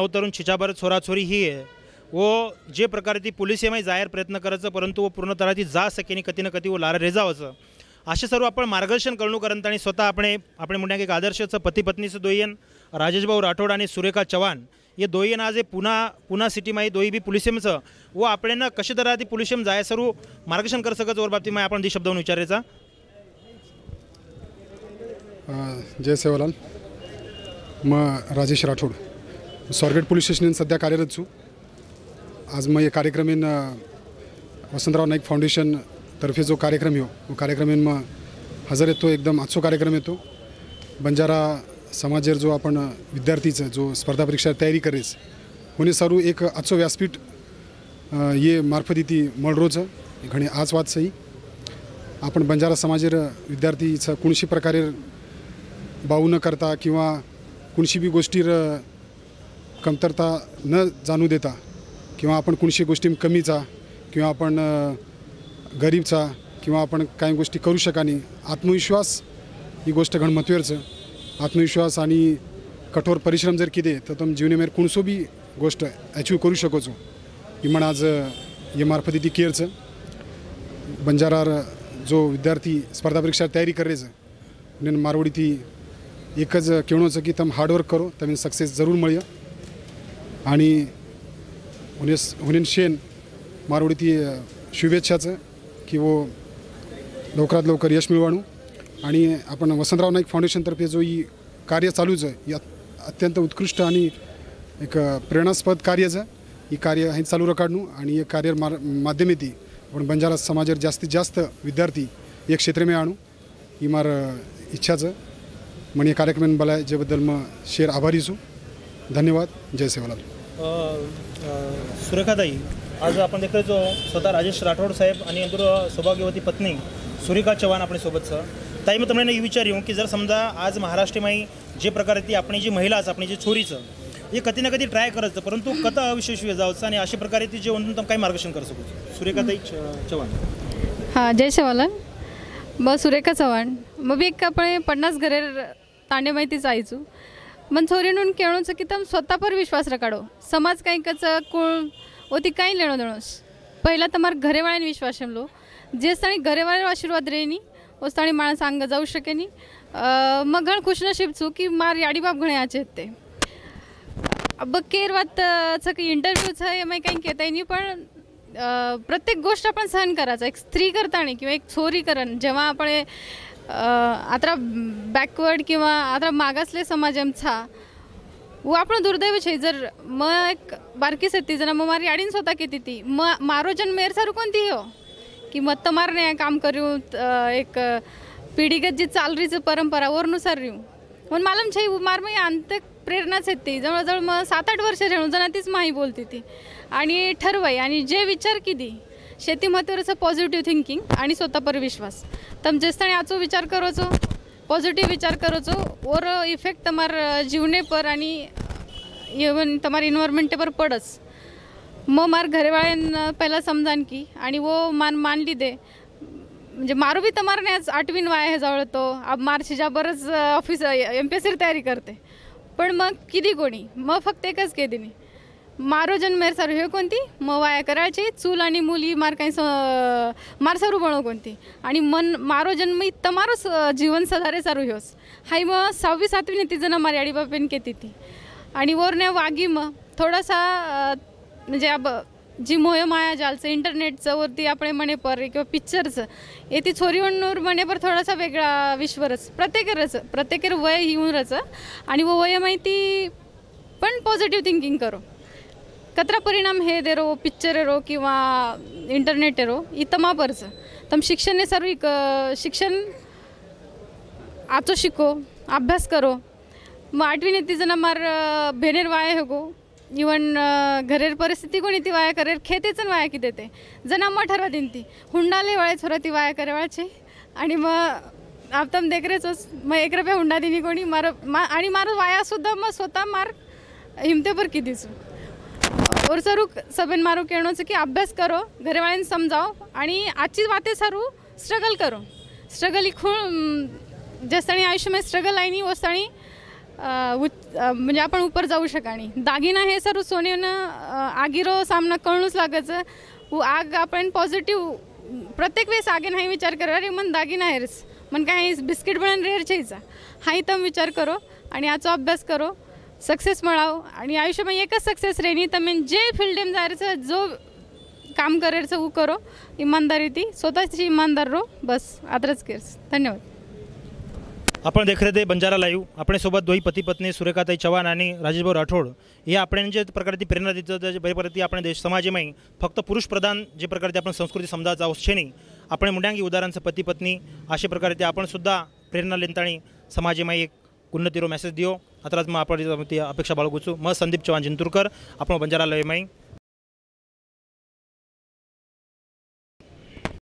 अवतरून छिछाभर छोराछोरी ही आहे. वो जे प्रकारे ती पोलिसेमाही जाहीर प्रयत्न करायचं परंतु वो पूर्ण तऱ्हा ती जा सकेनी कधी ना कधी वो लारा रेजावचं. असे सर्व आपण मार्गदर्शन करणू करत आणि स्वतः आपण आपण म्हणूया की एक आदर्शचं पती पत्नीचं दोयन राजेशभाऊ राठोड आणि सुरेखा चव्हाण हे दोयन आज हे पुन्हा पुन्हा सिटीमाही दोई बी पोलिसेमचं. व आपण कशा तऱ्हा ती पोलिसेम जाय सर्व मार्गदर्शन कर सकत वर बाबतीत आपण ती शब्दावरून विचारायचा. जय सेवालाल. मग राजेश राठोड. स्वारगेट पोलीस स्टेशन सध्या कार्यरत छू आज मग हे कार्यक्रमीन वसंतराव नाईक फाउंडेशन तर्फे जो कार्यक्रम हो वो मग हजर येतो एकदम आजचो कार्यक्रम येतो. बंजारा समाजेर जो आपण विद्यार्थीचं जो स्पर्धा परीक्षा तयारी करेस होणे सारू एक आजचो व्यासपीठ ये मार्फत ती मळरोज घणी आज वाद सही. आपण बंजारा समाजेर विद्यार्थीचं कोणशी प्रकारे बाऊ न करता किंवा कोणशी बी गोष्टीर कमतरता न जाणू देता किंवा आपण कोणशी गोष्टी कमीचा किंवा आपण गरीबचा किंवा आपण काही गोष्टी करू शकानी आत्मविश्वास ही गोष्ट घण महत्त्वाचं. आत्मविश्वास आणि कठोर परिश्रम जर किती तर तुम जीवनेमेर कोणसो बी गोष्ट अचीव करू शकोचो ही म्हण आज हे मार्फत ती केअरचं. बंजारार जो विद्यार्थी स्पर्धा परीक्षा तयारी करायचं मारवडी ती एकच केवणोचं की तम हार्डवर्क करो तमीन सक्सेस जरूर मळियो आणि हुनेस हुनेन शेन मारवडी ती शुभेच्छाचं की वो लवकरात लवकर यश मिळवाणू. आणि आपण वसंतराव नाईक फाउंडेशनतर्फे जो ही कार्य चालूच आहे अत्यंत उत्कृष्ट आणि एक प्रेरणास्पद प्रेरणास्पद कार्यचं ही कार्य हे चालू रकाडणू आणि हे कार्य मार माध्यमेती आपण बंजारा समाजावर जास्तीत जास्त विद्यार्थी एक क्षेत्रमे आणू. ही मार इच्छाचं. इच्छाचं म्हणे कार्यक्रम बलाय ज्याबद्दल मग शेर आभारी छू धन्यवाद. जय सेवालाल. सुरेखाताई आज आपण देखायचो स्वतः राजेश राठोड साहेब आणि नंतर सौभाग्यवती पत्नी सुरेखा चव्हाण आपल्या सोबतचं ताई मी तुम्हाला विचार येऊ की जर समजा आज महाराष्ट्रीमाई जे प्रकारे ती आपली जी महिला आहे आपली जी छोरीचं हे कधी ना कधी ट्राय करायचं परंतु कथा अविशेषवी जायचं आणि अशा प्रकारे ती जेवण म्हणून काही मार्गदर्शन करू शकतो. सुरेखाताई च- चव्हाण. हां जय शेवालाल मग सुरेखा चव्हाण. मग मी एक आपण पन्नास घरे तांडे माहिती जायचो मन छोरी नुहून केळुचं की तं स्वतः पर विश्वास र काढो समाज काही कचरा कोण हो ती काही लेणो देणोस. पहिला तर मार घरेवाळ्याने विश्वास शिमलो जे स्थानी घरेवाळ्यावर आशीर्वाद रेनी ओस्थाने माणसं अंग जाऊ शकेनी. मग खुश न शिपचू की मार याडी बाब घणे याचे आहेत ते अब्ब केरवातचं की इंटरव्ह्यूचं आहे माय काही घेता येई नाही पण प्रत्येक गोष्ट आपण सहन करायचा. एक स्त्री करताना किंवा एक छोरी करण जेव्हा आपण आता बॅकवर्ड किंवा आता मागासले समाज आमचा व आपण दुर्दैव छे जर म एक बारकी सती जण मग मारी आडीन स्वतः किती ती म मारो जन्म एर सारू कोणती हो? की मत्त मारणे काम करू एक पिढीगत जी चालरीचं परंपरा वरनुसार येऊ म्हणून मालम छे मारम अंतक प्रेरणाच येते जवळजवळ मग सात आठ वर्ष जण जना तीच माही बोलते ती. आणि ठरवाय आणि जे विचार किती शेती महत्वाचं पॉझिटिव्ह थिंकिंग आणि स्वतः पर विश्वास तम जेसताणी आचो विचार करोचो पॉझिटिव्ह विचार करोचो ओर इफेक्ट તમાર જીવને પર आणि इवन તમારી इन्व्हायरमेंट पर पडच मग मार घरवाळ्यांना पहिला समजान की आणि वो मान मानली दे म्हणजे मारू बी તમારને आज आठवीन वाया हे जवळ तो अब मार्चच्या बरंच ऑफिस एम पी एस तयारी करते पण मग किती कोणी मग फक्त एकच के मारो जन सारू हे कोणती? मग वाया करायची चूल आणि मुली मार काही स मार सारू बनव कोणती? आणि मन मारो जन्म तमारो स- जीवन सधारे सारू ह्योस. हाय मग सहावी सातवी ती जण मारी आडी बापेन केती ती. आणि वरने वागी मग थोडासा म्हणजे अब जी मोह माया जालचं इंटरनेटचं वरती आपण म्हणे पर किंवा पिक्चरचं येते ती छोरीवणूर म्हणे पर थोडासा वेगळा विश्वरच प्रत्येकरच प्रत्येकर वय येऊन रचं आणि व वय माहिती पण पॉझिटिव्ह थिंकिंग करो. ಕತ್ರ ಪರಿಣಾಮ ಹೇದಿರೋ ಪಿಕ್ಚರ್ ಇರೋ ಕಿಂವಾ ಇಂಟರ್ನೆಟ್ ಇರೋ ಈ ತಮ್ಮ ಬರ್ಸ तम शिक्षण हे सर्व शिक्षण आचो शिको अभ्यास करो. मग आठवीने ती जण मार भेनेर वाया होगो. इवन घरेर परिस्थिती कोणी ती वाया करेर खेतेच वाया की देते जना मग ठरवा दिन ती. हुंडाले वाळे होरा ती वाया करे वळचे आणि मग आपतम देखरेच मग एक रुपये हुंडा दिनी कोणी मार मा आणि मार वाया सुद्धा मग स्वतः मार हिमतेपर की दिसू और सरू सबेन मारू कहणोच की अभ्यास करो घरवाळ्यांनी समजाव आणि आजची वाते सारू स्ट्रगल करो. स्ट्रगल ही खूप जसताणी आयुष्यमध्ये स्ट्रगल आहे नी वसताणी म्हणजे आपण उपर जाऊ शकाणी दागिना हे सर्व सोन्यानं आगीरो सामना कळणूच लागायचं. उ आग आपण पॉझिटिव्ह प्रत्येक वेळेस आगे नाही विचार करा. अरे मन दागिना हेरस मन काय बिस्किट बनून रेअर छायचा हाही तम विचार करो आणि याचा अभ्यास करो. सक्सेस मिळावं आणि आयुष्यमा एकच सक्सेस रेनी तर मी जे फील्ड जायचं जो काम करायचं उ करो इमानदारी ती स्वतःची इमानदार रो बस. आदरच केस. धन्यवाद. आपण देख रहे थे बंजारा लाईव्ह आपल्यासोबत दोही पती पत्नी सुरेखाताई चव्हाण आणि राजेशभाऊ राठोड. या आपण जे प्रकारची प्रेरणा देतात जे बरेपरती आपण देश समाजमयी फक्त पुरुष प्रधान जे ते आपण संस्कृती समजा जाऊ शेणी आपण मुंड्यांगी उदाहरणचं पती पत्नी अशा प्रकारे ते आपण सुद्धा प्रेरणा लेताणी समाजमयी एक उन्नतीरो मेसेज दियो आता मग आपण ती अपेक्षा बाळगूचू मग संदीप चव्हाण जिंतूरकर आपण बंजारा लाईव्ह माई